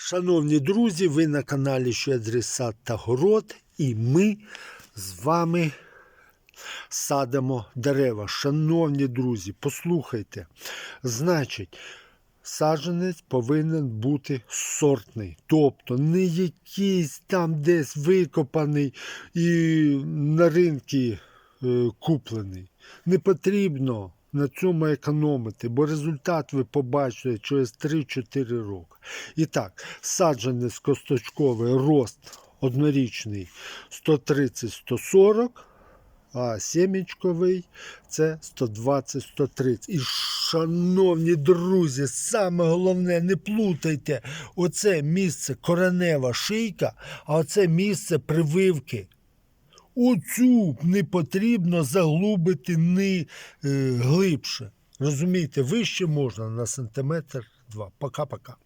Шановні друзі, ви на каналі Щедрий та город, і ми з вами садимо дерева. Шановні друзі, послухайте. Значить, саджанець повинен бути сортний, тобто не якийсь там десь викопаний і на ринку е, куплений. Не потрібно на цьому економити, бо результат ви побачите через 3-4 роки. І так, саджанець косточковий рост однорічний 130-140, а сімечковий це 120-130. І, шановні друзі, саме головне, не плутайте оце місце коренева шийка, а оце місце прививки. Оцю не потрібно заглубити ни е, глибше. Розумієте, вище можна на сантиметр два. Пока-пока.